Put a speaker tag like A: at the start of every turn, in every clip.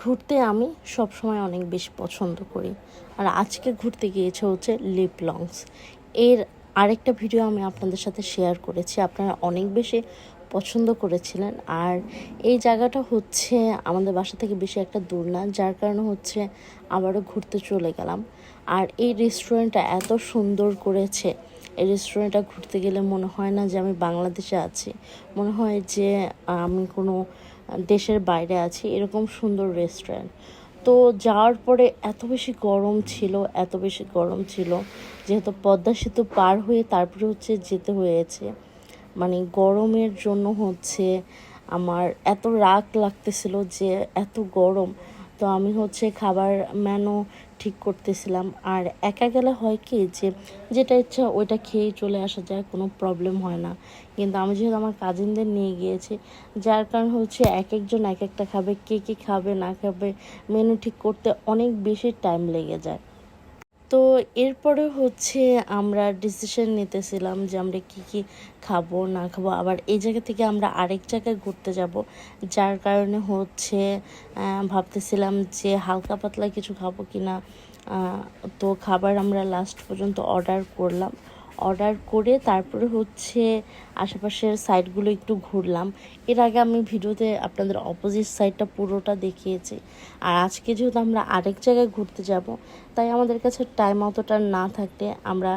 A: ঘুরতে আমি সবসময় অনেক বেশি পছন্দ করি। আর আজকে ঘুরতে গিয়েছে হচ্ছে লিপ লংস এর আরেকটা ভিডিও আমি আপনাদের সাথে শেয়ার করেছি। আপনারা অনেক বেশি পছন্দ করেছিলেন। আর এই জায়গাটা হচ্ছে আমাদের বাসা থেকে বেশি একটা দূর না, যার কারণে হচ্ছে আবারও ঘুরতে চলে গেলাম। আর এই রেস্টুরেন্টটা এত সুন্দর করেছে। এই রেস্টুরেন্টটা ঘুরতে গেলে মনে হয় না যে আমি বাংলাদেশে আছি। মনে হয় যে আমি কোনো দেশের বাইরে আছি, এরকম সুন্দর রেস্টুরেন্ট তো যাওয়ার পরে এত বেশি গরম ছিল, এত বেশি গরম ছিল, যেহেতু পদ্মা সেতু পার হয়ে তারপরে হচ্ছে যেতে হয়েছে। মানে গরমের জন্য হচ্ছে আমার এত রাগ লাগতেছিল যে এত গরম। তো আমি হচ্ছে খাবার মেনু ঠিক করতেছিলাম। আর একা গেলে হয় কি যে, যেটা ইচ্ছা ওইটা খেয়ে চলে আসা যায়, কোনো প্রবলেম হয় না। কিন্তু আমি যেহেতু আমার কাজিনদের নিয়ে গিয়েছি, যার কারণ হচ্ছে এক একজন এক একটা খাবে, কে কী খাবে, না খাবে মেনু ঠিক করতে অনেক বেশি টাইম লেগে যায়। তো এরপরে হচ্ছে আমরা ডিসিশন নিতেছিলাম যে আমরা কি কি খাব, না খাব। আবার এই জায়গা থেকে আমরা আরেক জায়গায় ঘুরতে যাব, যার কারণে হচ্ছে ভাবতেছিলাম যে হালকা পাতলা কিছু খাব কি না তো খাবার আমরা লাস্ট পর্যন্ত অর্ডার করলাম। অর্ডার করে তারপরে হচ্ছে আশেপাশের সাইডগুলো একটু ঘুরলাম। এর আগে আমি ভিডিওতে আপনাদের অপোজিট সাইডটা পুরোটা দেখিয়েছি। আর আজকে যেহেতু আমরা আরেক জায়গায় ঘুরতে যাব, তাই আমাদের কাছে টাইম অতটা না থাকলে আমরা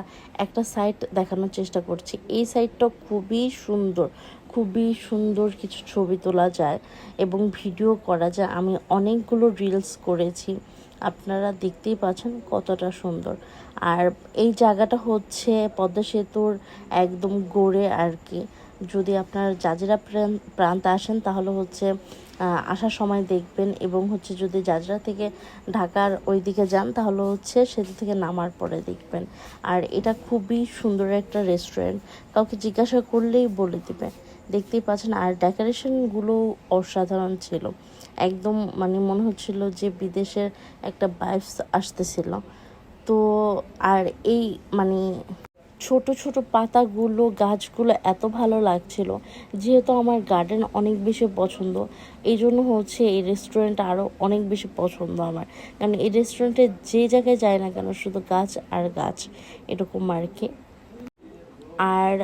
A: একটা সাইড দেখানোর চেষ্টা করছি। এই সাইডটা খুবই সুন্দর খুবই সুন্দর কিছু ছবি তোলা যায় এবং ভিডিও করা যায়। আমি অনেকগুলো রিলস করেছি। আপনারা দেখতেই পাচ্ছেন কতটা সুন্দর। আর এই জায়গাটা হচ্ছে পদ্মা সেতুর একদম গোড়ে আর কি। যদি আপনার জাজিরা প্রান- প্রান্তে আসেন তাহলে হচ্ছে আসার সময় দেখবেন এবং হচ্ছে যদি জাজরা থেকে ঢাকার ওই দিকে যান তাহলে হচ্ছে সেতু থেকে নামার পরে দেখবেন। আর এটা খুবই সুন্দর একটা রেস্টুরেন্ট। কাউকে জিজ্ঞাসা করলেই বলে দিবে দেখতেই পাচ্ছেন, আর ডেকোরেশনগুলো অসাধারণ ছিল। একদম মানে মনে হচ্ছিল যে বিদেশের একটা বাইফস আসতেছিল। তো আর এই মানে ছোট ছোট পাতাগুলো, গাছগুলো এত ভালো লাগছিল। যেহেতু আমার গার্ডেন অনেক বেশি পছন্দ, এই জন্য হচ্ছে এই রেস্টুরেন্ট আরও অনেক বেশি পছন্দ আমার। কারণ এই রেস্টুরেন্টে যে জায়গায় যায় না কেন, শুধু গাছ আর গাছ, এরকম আর কি। আর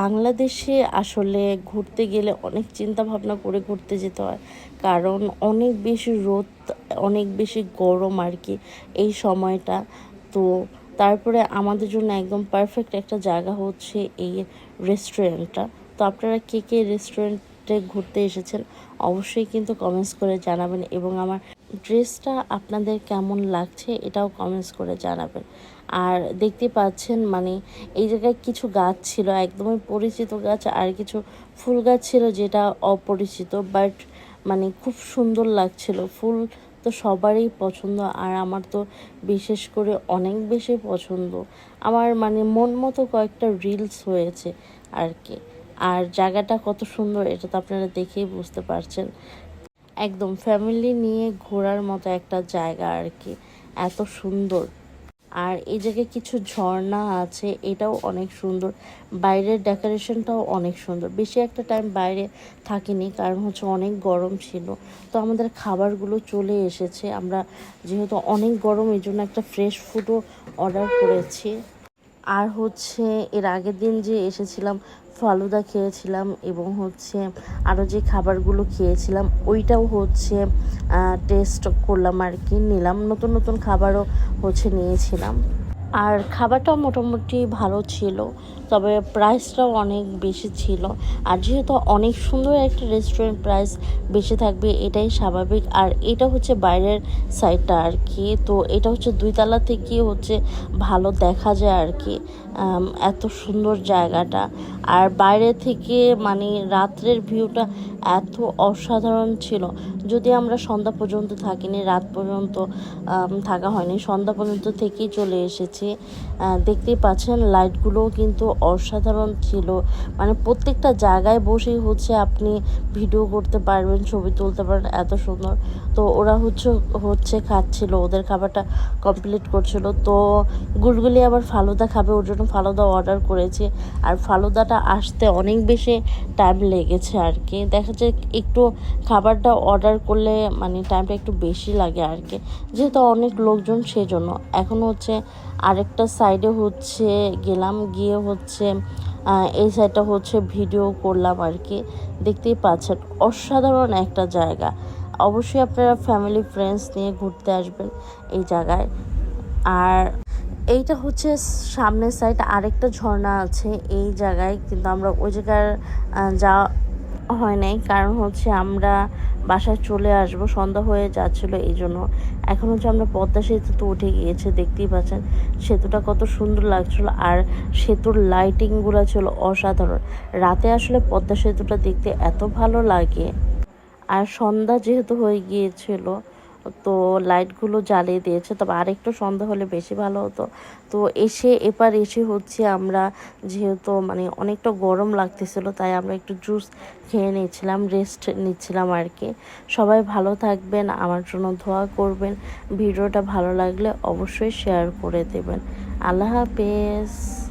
A: বাংলাদেশে আসলে ঘুরতে গেলে অনেক চিন্তা ভাবনা করে ঘুরতে যেতে হয়। কারণ অনেক বেশি রোদ, অনেক বেশি গরম আর কি এই সময়টা। তো তারপরে আমাদের জন্য একদম পারফেক্ট একটা জায়গা হচ্ছে এই রেস্টুরেন্টটা তো আপনারা কে কে রেস্টুরেন্টে ঘুরতে এসেছেন, অবশ্যই কিন্তু কমেন্টস করে জানাবেন এবং আমার ড্রেসটা আপনাদের কেমন লাগছে এটাও কমেন্টস করে জানাবেন। আর দেখতে পাচ্ছেন মানে এই জায়গায় কিছু গাছ ছিল, একদমই পরিচিত গাছ আর কিছু ফুল গাছ ছিল যেটা অপরিচিত বাট মানে খুব সুন্দর লাগছিল। ফুল তো সবারই পছন্দ আর আমার তো বিশেষ করে অনেক বেশি পছন্দ। আমার মানে মন মতো কয়েকটা রিলস হয়েছে আর কি। আর জায়গাটা কত সুন্দর এটা তো আপনারা দেখেই বুঝতে পারছেন। একদম ফ্যামিলি নিয়ে ঘোরার মতো একটা জায়গা আর কি। এত সুন্দর। আর এই জায়গায় কিছু ঝর্ণা আছে, এটাও অনেক সুন্দর। বাইরের ডেকোরেশনটাও অনেক সুন্দর। বেশি একটা টাইম বাইরে থাকিনি, কারণ হচ্ছে অনেক গরম ছিল। তো আমাদের খাবারগুলো চলে এসেছে। আমরা যেহেতু অনেক গরম, এই জন্য একটা ফ্রেশ ফুডও অর্ডার করেছি। আর হচ্ছে, এর আগের দিন যে এসেছিলাম ফালুদা খেয়েছিলাম এবং হচ্ছে আরও যে খাবারগুলো খেয়েছিলাম, ওইটাও হচ্ছে টেস্ট করলাম আর কি, নিলাম। নতুন নতুন খাবারও হচ্ছে নিয়েছিলাম। আর খাবারটাও মোটামুটি ভালো ছিল। তবে প্রাইসটাও অনেক বেশি ছিল। আর যেহেতু অনেক সুন্দর একটা রেস্টুরেন্ট প্রাইস বেশি থাকবে, এটাই স্বাভাবিক। আর এটা হচ্ছে বাইরের সাইডটা আর কি। তো এটা হচ্ছে দুই তালা থেকে হচ্ছে ভালো দেখা যায় আর কি এত সুন্দর জায়গাটা। আর বাইরে থেকে মানে রাত্রের ভিউটা এত অসাধারণ ছিল। যদি আমরা সন্ধ্যা পর্যন্ত থাকিনি, রাত পর্যন্ত থাকা হয়নি, সন্ধ্যা পর্যন্ত থেকেই চলে এসেছি। দেখতেই পাচ্ছেন লাইটগুলোও কিন্তু অসাধারণ ছিল। মানে প্রত্যেকটা জায়গায় বসেই হচ্ছে আপনি ভিডিও করতে পারবেন, ছবি তুলতে পারবেন, এত সুন্দর। তো ওরা হচ্ছে হচ্ছে খাচ্ছিল, ওদের খাবারটা কমপ্লিট করছিল। তো গুলগুলি আবার ফালুদা খাবে, ওর জন্য ফালুদা অর্ডার করেছি। আর ফালুদাটা আসতে অনেক বেশি টাইম লেগেছে আর কি। দেখা যায় একটু খাবারটা অর্ডার করলে মানে টাইমটা একটু বেশি লাগে আর কি। যেহেতু অনেক লোকজন সেজন্য। এখন হচ্ছে আরেকটা সাইডে হচ্ছে গেলাম, গিয়ে হচ্ছে আহ, এই সাইডটা হচ্ছে ভিডিও করলাম আর কি। দেখতেই পাচ্ছেন অসাধারণ একটা জায়গা। অবশ্যই আপনারা ফ্যামিলি ফ্রেন্ডস নিয়ে ঘুরতে আসবেন এই জায়গায়। আর এইটা হচ্ছে সামনের সাইড আরেকটা ঝর্ণা আছে এই জায়গায় কিন্তু আমরা ওই জায়গার যাওয়া হয় নাই। কারণ হচ্ছে আমরা বাসায় চলে আসব সন্ধ্যা হয়ে যাচ্ছিল এই জন্য এখন হচ্ছে আমরা পদ্মা সেতু তো উঠে গিয়েছে, দেখতেই পাচ্ছেন। সেতুটা কত সুন্দর লাগছিল আর সেতুর লাইটিংগুলো ছিল অসাধারণ। রাতে আসলে পদ্মা সেতুটা দেখতে এত ভালো লাগে। আর সন্ধ্যা যেহেতু হয়ে গিয়েছিল তো লাইটগুলো জ্বালিয়ে দিয়েছে, তবে আরেকটু সন্ধ্যা হলে বেশি ভালো হতো। তো এসে এবার এসে হচ্ছে আমরা যেহেতু মানে অনেকটা গরম লাগতেছিল, তাই আমরা একটু জুস খেয়ে নিয়েছিলাম, রেস্ট নিচ্ছিলাম আর কি সবাই ভালো থাকবেন, আমার জন্য ধোয়া করবেন। ভিডিওটা ভালো লাগলে অবশ্যই শেয়ার করে দেবেন। আল্লাহ হাফেজ।